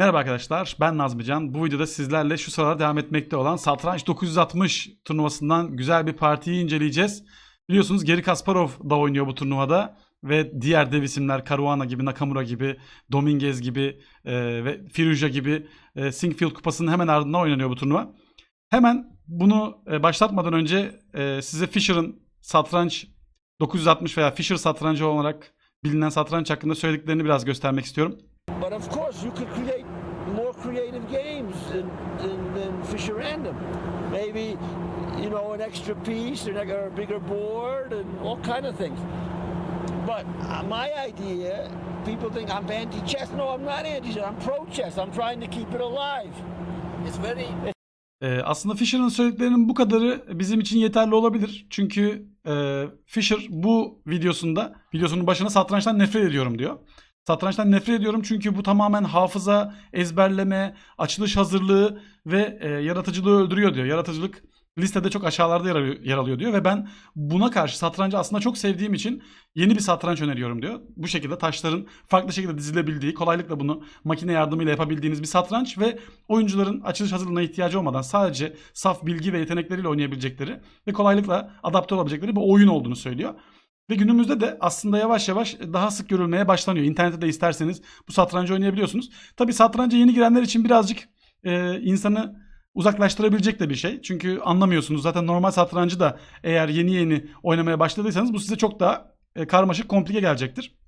Merhaba arkadaşlar, ben Nazmican. Bu videoda sizlerle şu sıralar devam etmekte olan Satranç 960 turnuvasından güzel bir partiyi inceleyeceğiz. Biliyorsunuz Geri Kasparov da oynuyor bu turnuvada ve diğer dev isimler Caruana gibi, Nakamura gibi, Dominguez gibi e, ve Firuja gibi e, Singfield Kupası'nın hemen ardından oynanıyor bu turnuva. Hemen bunu e, başlatmadan önce e, size Fischer'ın satranç 960 veya Fischer satrancı olarak bilinen satranç hakkında söylediklerini biraz göstermek istiyorum. But of course, you could create creative games than, than, than Fisher Random. Maybe, you know, an extra piece or a bigger board and all kind of things. But uh, my idea, people think I'm anti-chess. No, I'm not anti-chess. I'm pro-chess. I'm trying to keep it alive. It's very Ee, aslında Fisher'ın söylediklerinin bu kadarı bizim için yeterli olabilir. Çünkü e, Fisher bu videosunda, videosunun başına satrançtan nefret ediyorum diyor. Satrançtan nefret ediyorum çünkü bu tamamen hafıza, ezberleme, açılış hazırlığı ve e, yaratıcılığı öldürüyor diyor. Yaratıcılık listede çok aşağılarda yer yer alıyor diyor ve ben buna karşı satrancı aslında çok sevdiğim için yeni bir satranç öneriyorum diyor. Bu şekilde taşların farklı şekilde dizilebildiği, kolaylıkla bunu makine yardımıyla yapabildiğiniz bir satranç ve oyuncuların açılış hazırlığına ihtiyacı olmadan sadece saf bilgi ve yetenekleriyle oynayabilecekleri ve kolaylıkla adapte olabilecekleri bir oyun olduğunu söylüyor. Ve günümüzde de aslında yavaş yavaş daha sık görülmeye başlanıyor. İnternette de isterseniz bu satrancı oynayabiliyorsunuz. Tabii satranca yeni girenler için birazcık e, insanı uzaklaştırabilecek de bir şey. Çünkü anlamıyorsunuz. Zaten normal satrancı da eğer yeni yeni oynamaya başladıysanız bu size çok daha e, karmaşık, komplike gelecektir.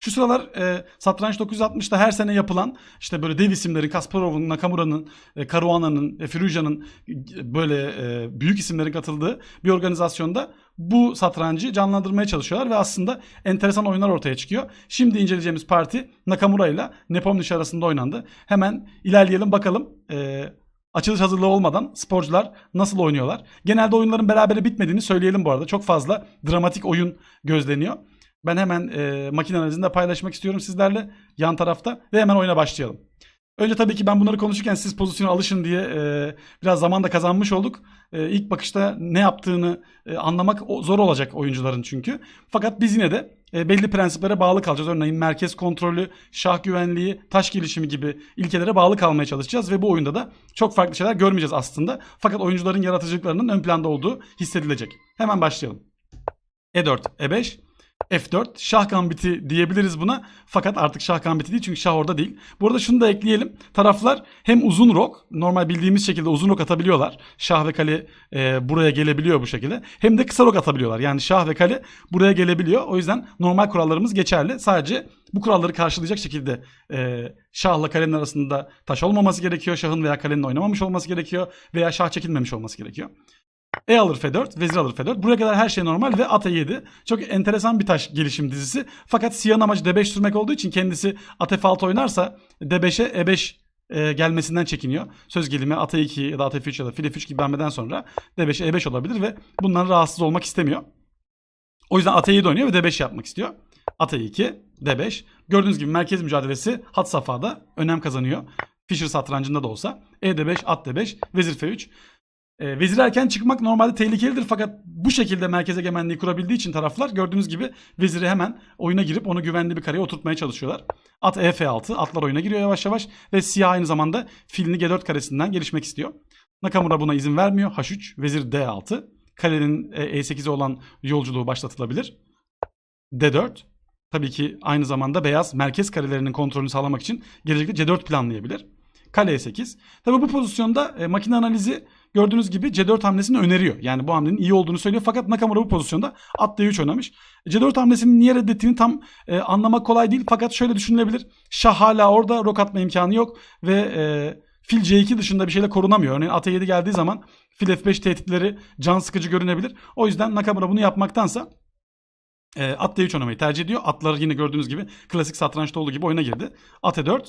Şu sıralar e, Satranç 960'da her sene yapılan işte böyle dev isimlerin Kasparov'un, Nakamura'nın, e, Caruana'nın, e, Firuja'nın e, böyle e, büyük isimlerin katıldığı bir organizasyonda bu satrancı canlandırmaya çalışıyorlar ve aslında enteresan oyunlar ortaya çıkıyor. Şimdi inceleyeceğimiz parti Nakamura ile Nepomniachtchi arasında oynandı. Hemen ilerleyelim bakalım. E, açılış hazırlığı olmadan sporcular nasıl oynuyorlar? Genelde oyunların berabere bitmediğini söyleyelim bu arada. Çok fazla dramatik oyun gözleniyor. Ben hemen e, makine analizini paylaşmak istiyorum sizlerle yan tarafta ve hemen oyuna başlayalım. Önce tabii ki ben bunları konuşurken siz pozisyona alışın diye e, biraz zaman da kazanmış olduk. E, ilk bakışta ne yaptığını e, anlamak zor olacak oyuncuların çünkü. Fakat biz yine de e, belli prensiplere bağlı kalacağız. Örneğin merkez kontrolü, şah güvenliği, taş gelişimi gibi ilkelere bağlı kalmaya çalışacağız ve bu oyunda da çok farklı şeyler görmeyeceğiz aslında. Fakat oyuncuların yaratıcılıklarının ön planda olduğu hissedilecek. Hemen başlayalım. E4, E5, F4 şah gambiti diyebiliriz buna. Fakat artık şah gambiti değil çünkü şah orada değil. Bu arada şunu da ekleyelim. Taraflar hem uzun rok normal bildiğimiz şekilde uzun rok atabiliyorlar. Şah ve kale e, buraya gelebiliyor bu şekilde. Hem de kısa rok atabiliyorlar. Yani şah ve kale buraya gelebiliyor. O yüzden normal kurallarımız geçerli. Sadece bu kuralları karşılayacak şekilde e, şahla kalenin arasında taş olmaması gerekiyor. Şahın veya kalenin oynamamış olması gerekiyor. Veya şah çekilmemiş olması gerekiyor. E alır F4, vezir alır F4. Buraya kadar her şey normal ve at E7. Çok enteresan bir taş gelişim dizisi. Fakat siyahın amacı D5 sürmek olduğu için kendisi at F6 oynarsa D5'e E5 e, gelmesinden çekiniyor. Söz gelimi at E2 ya da at F3 ya da fil F3 gibi hamleden sonra D5'e E5 olabilir ve bundan rahatsız olmak istemiyor. O yüzden at E7 oynuyor ve D5 yapmak istiyor. At E2, D5. Gördüğünüz gibi merkez mücadelesi hat safhada önem kazanıyor. Fischer satrancında da olsa. E D5, at D5, vezir F3. E, vezir erken çıkmak normalde tehlikelidir fakat bu şekilde merkez egemenliği kurabildiği için taraflar gördüğünüz gibi veziri hemen oyuna girip onu güvenli bir kareye oturtmaya çalışıyorlar. At E F6, atlar oyuna giriyor yavaş yavaş ve siyah aynı zamanda filini G4 karesinden gelişmek istiyor. Nakamura buna izin vermiyor. H3, vezir D6. Kalenin e, E8'e olan yolculuğu başlatılabilir. D4. Tabii ki aynı zamanda beyaz merkez karelerinin kontrolünü sağlamak için gelecekte C4 planlayabilir. Kale E8. Tabii bu pozisyonda e, makine analizi gördüğünüz gibi C4 hamlesini öneriyor. Yani bu hamlenin iyi olduğunu söylüyor. Fakat Nakamura bu pozisyonda at D3 oynamış. C4 hamlesini niye reddettiğini tam e, anlamak kolay değil. Fakat şöyle düşünülebilir. Şah hala orada rok atma imkanı yok. Ve e, fil C2 dışında bir şeyle korunamıyor. Örneğin at E7 geldiği zaman fil F5 tehditleri can sıkıcı görünebilir. O yüzden Nakamura bunu yapmaktansa e, at D3 oynamayı tercih ediyor. Atlar yine gördüğünüz gibi klasik satrançta olduğu gibi oyuna girdi. At E4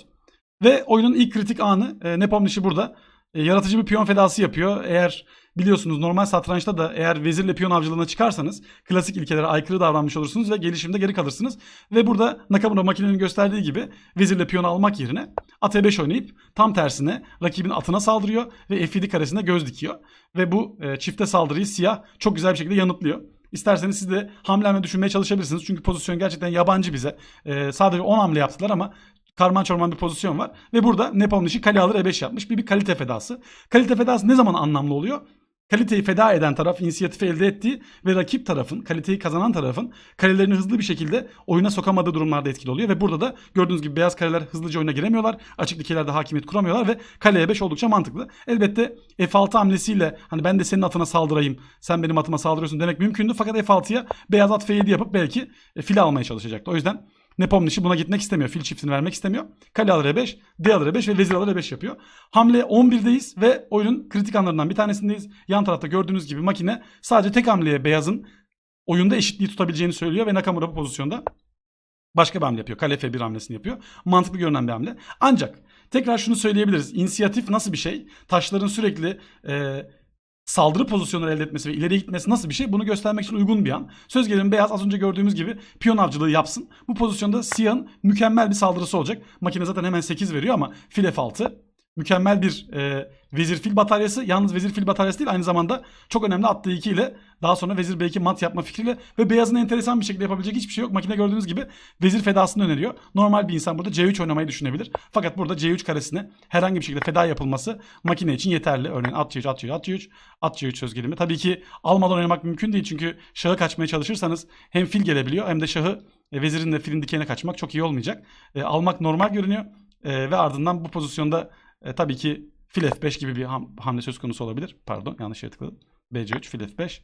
ve oyunun ilk kritik anı e, Nepomniachtchi burada e, yaratıcı bir piyon fedası yapıyor. Eğer biliyorsunuz normal satrançta da eğer vezirle piyon avcılığına çıkarsanız klasik ilkelere aykırı davranmış olursunuz ve gelişimde geri kalırsınız. Ve burada Nakamura makinenin gösterdiği gibi vezirle piyonu almak yerine at E5 oynayıp tam tersine rakibin atına saldırıyor ve F7 karesine göz dikiyor. Ve bu e, çifte saldırıyı siyah çok güzel bir şekilde yanıtlıyor. İsterseniz siz de hamle düşünmeye çalışabilirsiniz. Çünkü pozisyon gerçekten yabancı bize. E, sadece 10 hamle yaptılar ama karman çorman bir pozisyon var. Ve burada Nepomniacht'i kale alır E5 yapmış. Bir, bir kalite fedası. Kalite fedası ne zaman anlamlı oluyor? Kaliteyi feda eden taraf inisiyatifi elde ettiği ve rakip tarafın, kaliteyi kazanan tarafın kalelerini hızlı bir şekilde oyuna sokamadığı durumlarda etkili oluyor. Ve burada da gördüğünüz gibi beyaz kaleler hızlıca oyuna giremiyorlar. Açık dikilerde hakimiyet kuramıyorlar ve kaleye 5 oldukça mantıklı. Elbette F6 hamlesiyle hani ben de senin atına saldırayım, sen benim atıma saldırıyorsun demek mümkündü. Fakat F6'ya beyaz at F7 yapıp belki e, fil almaya çalışacaktı. O yüzden Nepomniacht'i buna gitmek istemiyor. Fil çiftini vermek istemiyor. Kale alır E5, D alır E5 ve vezir alır E5 yapıyor. Hamle 11'deyiz ve oyunun kritik anlarından bir tanesindeyiz. Yan tarafta gördüğünüz gibi makine sadece tek hamleye beyazın oyunda eşitliği tutabileceğini söylüyor ve Nakamura bu pozisyonda başka bir hamle yapıyor. Kale F1 hamlesini yapıyor. Mantıklı görünen bir hamle. Ancak tekrar şunu söyleyebiliriz. İnisiyatif nasıl bir şey? Taşların sürekli e, saldırı pozisyonları elde etmesi ve ileriye gitmesi nasıl bir şey? Bunu göstermek için uygun bir an. Söz gelimi beyaz az önce gördüğümüz gibi piyon avcılığı yapsın. Bu pozisyonda siyahın mükemmel bir saldırısı olacak. Makine zaten hemen 8 veriyor ama fil F6 mükemmel bir e, vezir fil bataryası. Yalnız vezir fil bataryası değil aynı zamanda çok önemli attığı 2 ile daha sonra vezir B2 mat yapma fikriyle ve beyazın enteresan bir şekilde yapabilecek hiçbir şey yok. Makine gördüğünüz gibi vezir fedasını öneriyor. Normal bir insan burada C3 oynamayı düşünebilir. Fakat burada C3 karesine herhangi bir şekilde feda yapılması makine için yeterli. Örneğin at C3, at C3, at C3, at C3 söz gelimi. Tabii ki almadan oynamak mümkün değil çünkü şahı kaçmaya çalışırsanız hem fil gelebiliyor hem de şahı e, vezirin de filin dikeyine kaçmak çok iyi olmayacak. E, almak normal görünüyor E, ve ardından bu pozisyonda e, tabii ki fil F5 gibi bir ham- hamle söz konusu olabilir. Pardon yanlış yere tıkladım. BC3 fil F5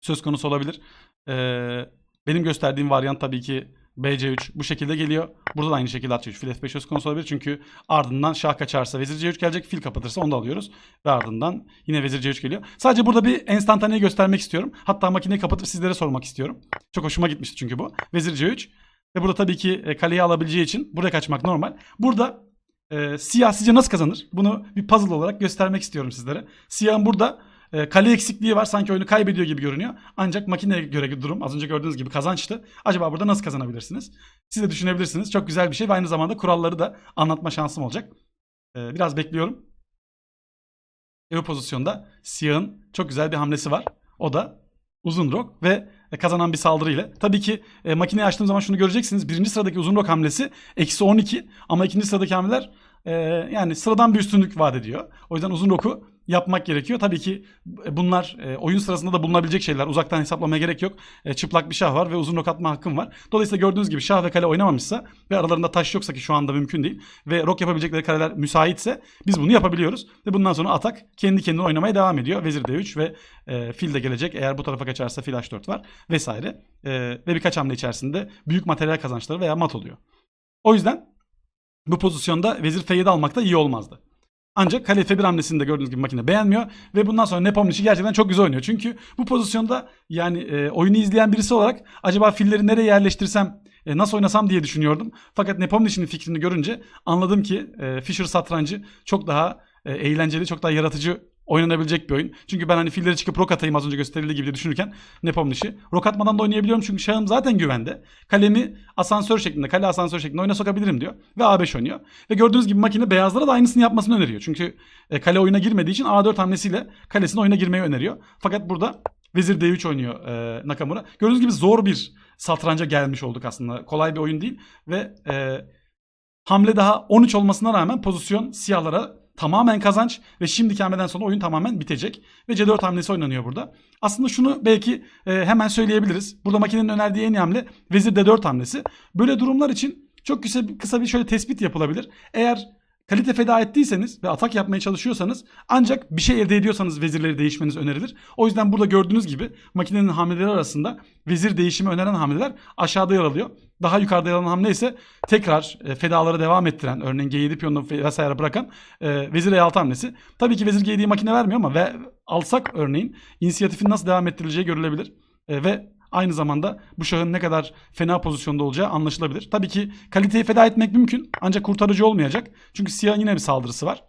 söz konusu olabilir. E, benim gösterdiğim varyant tabii ki BC3 bu şekilde geliyor. Burada da aynı şekilde at C3 fil F5 söz konusu olabilir. Çünkü ardından şah kaçarsa vezir C3 gelecek. Fil kapatırsa onu da alıyoruz. Ve ardından yine vezir C3 geliyor. Sadece burada bir enstantaneyi göstermek istiyorum. Hatta makineyi kapatıp sizlere sormak istiyorum. Çok hoşuma gitmişti çünkü bu. Vezir C3 ve burada tabii ki e, kaleyi alabileceği için buraya kaçmak normal. Burada e, siyah sizce nasıl kazanır? Bunu bir puzzle olarak göstermek istiyorum sizlere. Siyahın burada e, kale eksikliği var. Sanki oyunu kaybediyor gibi görünüyor. Ancak makineye göre durum az önce gördüğünüz gibi kazançtı. Acaba burada nasıl kazanabilirsiniz? Siz de düşünebilirsiniz. Çok güzel bir şey ve aynı zamanda kuralları da anlatma şansım olacak. E, biraz bekliyorum. E, pozisyonda siyahın çok güzel bir hamlesi var. O da uzun rok ve kazanan bir saldırı ile. Tabii ki e, makineyi açtığım zaman şunu göreceksiniz. Birinci sıradaki uzun rok hamlesi eksi 12 ama ikinci sıradaki hamleler e, yani sıradan bir üstünlük vaat ediyor. O yüzden uzun roku yapmak gerekiyor. Tabii ki e, bunlar e, oyun sırasında da bulunabilecek şeyler. Uzaktan hesaplamaya gerek yok. E, çıplak bir şah var ve uzun rok atma hakkım var. Dolayısıyla gördüğünüz gibi şah ve kale oynamamışsa ve aralarında taş yoksa ki şu anda mümkün değil ve rok yapabilecekleri kaleler müsaitse biz bunu yapabiliyoruz. Ve bundan sonra atak kendi kendine oynamaya devam ediyor. Vezir D3 ve fil de gelecek. Eğer bu tarafa kaçarsa fil H4 var vesaire. Ve birkaç hamle içerisinde büyük materyal kazançları veya mat oluyor. O yüzden bu pozisyonda vezir F7 almak da iyi olmazdı. Ancak kale F1 hamlesini de gördüğünüz gibi makine beğenmiyor ve bundan sonra Nepomniacht'i gerçekten çok güzel oynuyor. Çünkü bu pozisyonda yani e, oyunu izleyen birisi olarak acaba filleri nereye yerleştirsem e, nasıl oynasam diye düşünüyordum. Fakat Nepomniacht'in fikrini görünce anladım ki e, Fischer satrancı çok daha e, eğlenceli, çok daha yaratıcı oynanabilecek bir oyun. Çünkü ben hani filleri çıkıp rok atayım az önce gösterildiği gibi düşünürken Nepomniacht'i rok atmadan da oynayabiliyorum çünkü şahım zaten güvende. Kalemi asansör şeklinde, kale asansör şeklinde oyuna sokabilirim diyor ve A5 oynuyor. Ve gördüğünüz gibi makine beyazlara da aynısını yapmasını öneriyor. Çünkü e, kale oyuna girmediği için A4 hamlesiyle kalesine oyuna girmeyi öneriyor. Fakat burada Vezir D3 oynuyor e, Nakamura. Gördüğünüz gibi zor bir satranca gelmiş olduk aslında. Kolay bir oyun değil ve e, hamle daha 13 olmasına rağmen pozisyon siyahlara tamamen kazanç ve şimdiki hamleden sonra oyun tamamen bitecek. Ve C4 hamlesi oynanıyor burada. Aslında şunu belki e, hemen söyleyebiliriz. Burada makinenin önerdiği en iyi hamle Vezir D4 hamlesi. Böyle durumlar için çok kısa, kısa bir şöyle tespit yapılabilir. Eğer kalite feda ettiyseniz ve atak yapmaya çalışıyorsanız ancak bir şey elde ediyorsanız vezirleri değişmeniz önerilir. O yüzden burada gördüğünüz gibi makinenin hamleleri arasında vezir değişimi öneren hamleler aşağıda yer alıyor. Daha yukarıda yer alan hamle ise tekrar e, fedaları devam ettiren örneğin G7 piyonunu vesaire bırakan e, vezir E6 hamlesi. Tabii ki vezir G7'yi makine vermiyor ama ve alsak örneğin inisiyatifin nasıl devam ettirileceği görülebilir. E, ve aynı zamanda bu şahın ne kadar fena pozisyonda olacağı anlaşılabilir. Tabii ki kaliteyi feda etmek mümkün ancak kurtarıcı olmayacak. Çünkü siyahın yine bir saldırısı var.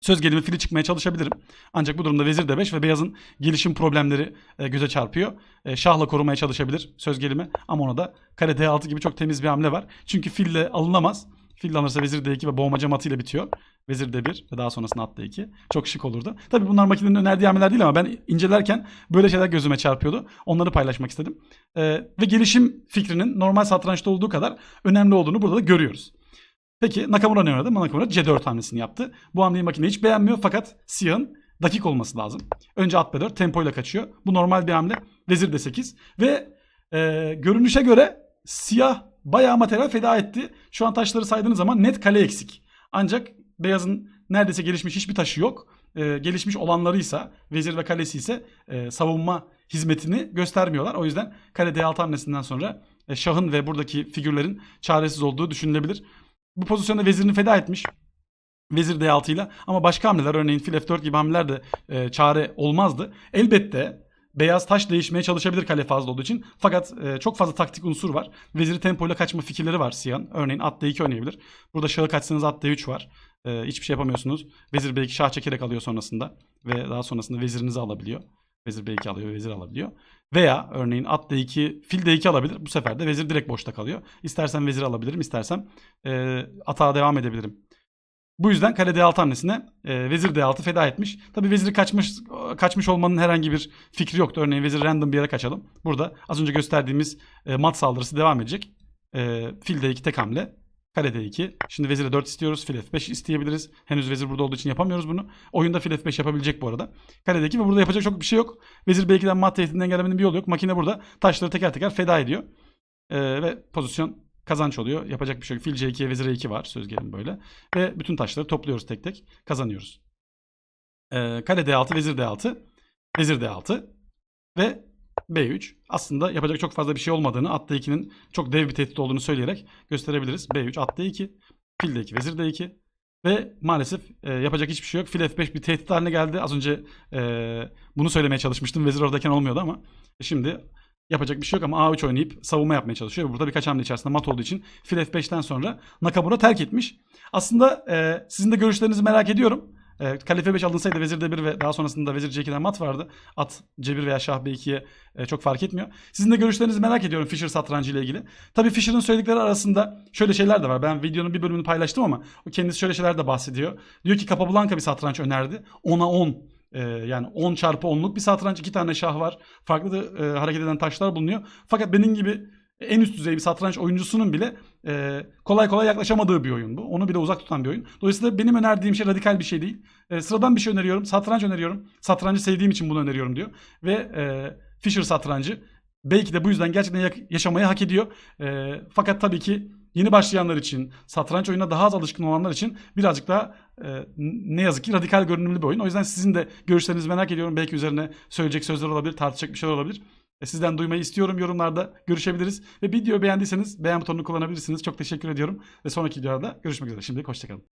Söz gelimi fili çıkmaya çalışabilirim. Ancak bu durumda vezir d5 ve beyazın gelişim problemleri e, göze çarpıyor. E, şahla korumaya çalışabilir söz gelimi ama ona da kare d6 gibi çok temiz bir hamle var. Çünkü fille alınamaz. Fil alınırsa vezir d2 ve boğmaca matıyla bitiyor. Vezir d1 ve daha sonrasında at d2. Çok şık olurdu. Tabii bunlar makinenin önerdiği hamleler değil ama ben incelerken böyle şeyler gözüme çarpıyordu. Onları paylaşmak istedim. E, ve gelişim fikrinin normal satrançta olduğu kadar önemli olduğunu burada da görüyoruz. Peki Nakamura ne oynadı? Nakamura C4 hamlesini yaptı. Bu hamleyi makine hiç beğenmiyor fakat siyahın dakik olması lazım. Önce at B4 tempoyla kaçıyor. Bu normal bir hamle. Vezir D8 ve e, görünüşe göre siyah bayağı materyal feda etti. Şu an taşları saydığınız zaman net kale eksik. Ancak beyazın neredeyse gelişmiş hiçbir taşı yok. E, gelişmiş olanlarıysa vezir ve kalesi ise e, savunma hizmetini göstermiyorlar. O yüzden kale D6 hamlesinden sonra e, şahın ve buradaki figürlerin çaresiz olduğu düşünülebilir. Bu pozisyonda vezirini feda etmiş. Vezir D6 ile ama başka hamleler örneğin fil F4 gibi hamleler de e, çare olmazdı. Elbette beyaz taş değişmeye çalışabilir kale fazla olduğu için. Fakat e, çok fazla taktik unsur var. Veziri tempoyla kaçma fikirleri var siyahın. Örneğin at D2 oynayabilir. Burada şahı kaçsanız at D3 var. E, hiçbir şey yapamıyorsunuz. Vezir B2 şah çekerek alıyor sonrasında. Ve daha sonrasında vezirinizi alabiliyor. Vezir B2 alıyor ve vezir alabiliyor. Veya örneğin at D2, fil D2 alabilir. Bu sefer de vezir direkt boşta kalıyor. İstersen vezir alabilirim, istersem e, atağa devam edebilirim. Bu yüzden kale D6 hamlesine e, vezir D6 feda etmiş. Tabi veziri kaçmış kaçmış olmanın herhangi bir fikri yoktu. Örneğin vezir random bir yere kaçalım. Burada az önce gösterdiğimiz e, mat saldırısı devam edecek. E, fil D2 tek hamle. Kale D2. Şimdi vezire 4 istiyoruz. Fil F5 isteyebiliriz. Henüz vezir burada olduğu için yapamıyoruz bunu. Oyunda fil F5 yapabilecek bu arada. Kale D2 ve burada yapacak çok bir şey yok. Vezir B2'den mat tehditinden engellemenin bir yolu yok. Makine burada taşları teker teker feda ediyor. E, ve pozisyon kazanç oluyor. Yapacak bir şey yok. Fil C2'ye vezir E2 var. Söz gelimi böyle. Ve bütün taşları topluyoruz tek tek. Kazanıyoruz. Ee, kale D6, vezir D6, vezir D6 ve B3. Aslında yapacak çok fazla bir şey olmadığını, at D2'nin çok dev bir tehdit olduğunu söyleyerek gösterebiliriz. B3, at D2, fil D2, vezir D2 ve maalesef e, yapacak hiçbir şey yok. Fil F5 bir tehdit haline geldi. Az önce e, bunu söylemeye çalışmıştım. Vezir oradayken olmuyordu ama şimdi yapacak bir şey yok ama A3 oynayıp savunma yapmaya çalışıyor. Burada birkaç hamle içerisinde mat olduğu için fil F5'ten sonra Nakamura terk etmiş. Aslında e, sizin de görüşlerinizi merak ediyorum. E, kale F5 alınsaydı vezir D1 ve daha sonrasında vezir C2'den mat vardı. At C1 veya şah B2'ye e, çok fark etmiyor. Sizin de görüşlerinizi merak ediyorum Fischer satrancı ile ilgili. Tabii Fischer'ın söyledikleri arasında şöyle şeyler de var. Ben videonun bir bölümünü paylaştım ama o kendisi şöyle şeyler de bahsediyor. Diyor ki Capablanca bir satranç önerdi. 10'a 10 ee, yani 10 çarpı 10'luk bir satranç. iki tane şah var. Farklı da, e, hareket eden taşlar bulunuyor. Fakat benim gibi en üst düzey bir satranç oyuncusunun bile e, kolay kolay yaklaşamadığı bir oyun bu. Onu bile uzak tutan bir oyun. Dolayısıyla benim önerdiğim şey radikal bir şey değil. E, sıradan bir şey öneriyorum. Satranç öneriyorum. Satrancı sevdiğim için bunu öneriyorum diyor. Ve e, Fischer satrancı belki de bu yüzden gerçekten yaşamayı hak ediyor. E, fakat tabii ki yeni başlayanlar için, satranç oyuna daha az alışkın olanlar için birazcık daha e, ne yazık ki radikal görünümlü bir oyun. O yüzden sizin de görüşlerinizi merak ediyorum. Belki üzerine söyleyecek sözler olabilir, tartışacak bir şeyler olabilir. E, Sizden duymayı istiyorum. Yorumlarda görüşebiliriz. Ve videoyu beğendiyseniz beğen butonunu kullanabilirsiniz. Çok teşekkür ediyorum. Ve sonraki videolarda görüşmek üzere. Şimdilik hoşçakalın.